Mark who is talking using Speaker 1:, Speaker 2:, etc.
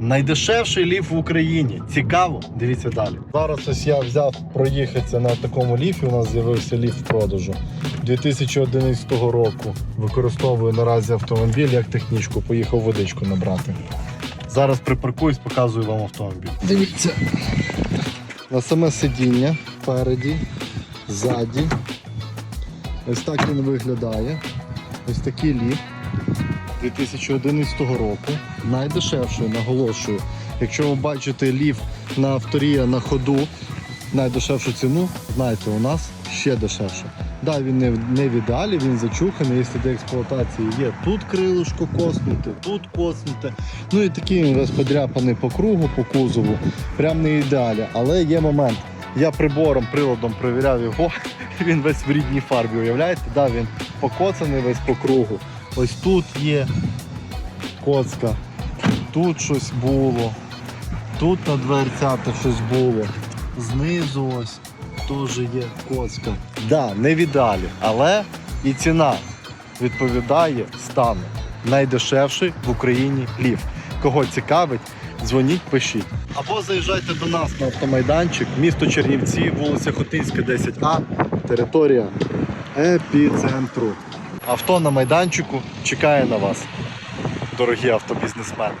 Speaker 1: Найдешевший ліф в Україні. Цікаво? Дивіться далі. Зараз ось я взяв проїхатися на такому ліфі. У нас з'явився ліф в продажу 2011 року. Використовую наразі автомобіль як технічку. Поїхав водичку набрати. Зараз припаркуюсь, показую вам автомобіль. Дивіться. На саме сидіння спереді, ззаді. Ось так він виглядає. Ось такий ліфт 2011 року. Найдешевший, наголошую. Якщо ви бачите ліфт на авторія на ходу, найдешевшу ціну, знаєте, у нас ще дешевше. Да, він не, не в ідеалі, він зачуханий, є сліди експлуатації є. Тут крилишко коснуте, тут коснуте. Ну і такий він весь подряпаний по кругу, по кузову. Прям не ідеалі. Але є момент. Я прибором, приладом перевіряв його, він весь в рідній фарбі, уявляєте? Да, він покоцаний весь по кругу. Ось тут є коцка, тут щось було, тут на дверцятах щось було, знизу ось теж є коцка. Да, не в ідеалі, але і ціна відповідає стану. Найдешевший в Україні ліфт. Кого цікавить, дзвоніть, пишіть. Або заїжджайте до нас на автомайданчик, місто Чернівці, вулиця Хотинська, 10А, територія епіцентру. Авто на майданчику чекає на вас, дорогі автобізнесмени.